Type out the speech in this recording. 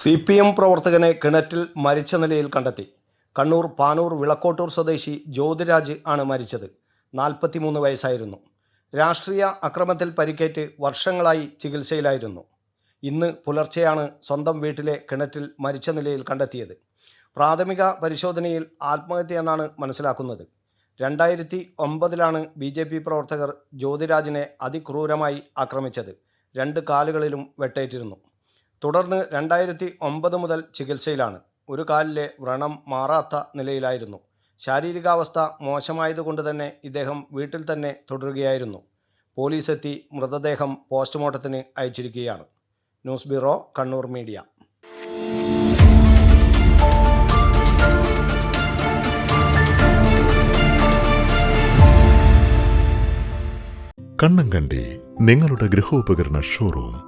C P M പ്രവർത്തകനെ കിണറ്റിൽ മരിച്ച നിലയിൽ കണ്ടെത്തി. കണ്ണൂർ പാനൂർ വിളക്കോട്ടൂർ സ്വദേശി ജ്യോതിരാജ് ആണ് മരിച്ചത്. നാൽപ്പത്തിമൂന്ന് വയസ്സായിരുന്നു. രാഷ്ട്രീയ അക്രമത്തിൽ പരിക്കേറ്റ് വർഷങ്ങളായി ചികിത്സയിലായിരുന്നു. ഇന്ന് പുലർച്ചെയാണ് സ്വന്തം വീട്ടിലെ കിണറ്റിൽ മരിച്ച നിലയിൽ കണ്ടെത്തിയത്. പ്രാഥമിക പരിശോധനയിൽ ആത്മഹത്യയെന്നാണ് മനസ്സിലാക്കുന്നത്. രണ്ടായിരത്തി ഒമ്പതിലാണ് ബി ജെ പി പ്രവർത്തകർ ജ്യോതിരാജിനെ അതിക്രൂരമായി ആക്രമിച്ചത്. രണ്ട് കാലുകളിലും വെട്ടേറ്റിരുന്നു. തുടർന്ന് രണ്ടായിരത്തി ഒമ്പത് മുതൽ ചികിത്സയിലാണ്. ഒരു കാലിലെ വ്രണം മാറാത്ത നിലയിലായിരുന്നു. ശാരീരികാവസ്ഥ മോശമായതുകൊണ്ട് തന്നെ ഇദ്ദേഹം വീട്ടിൽ തന്നെ തുടരുകയായിരുന്നു. പോലീസ് എത്തി മൃതദേഹം പോസ്റ്റ്മോർട്ടത്തിന് അയച്ചിരിക്കുകയാണ്. News bureau Kannur media. Kannankandi നിങ്ങളുടെ ഗൃഹോപകരണ ഷോറൂം.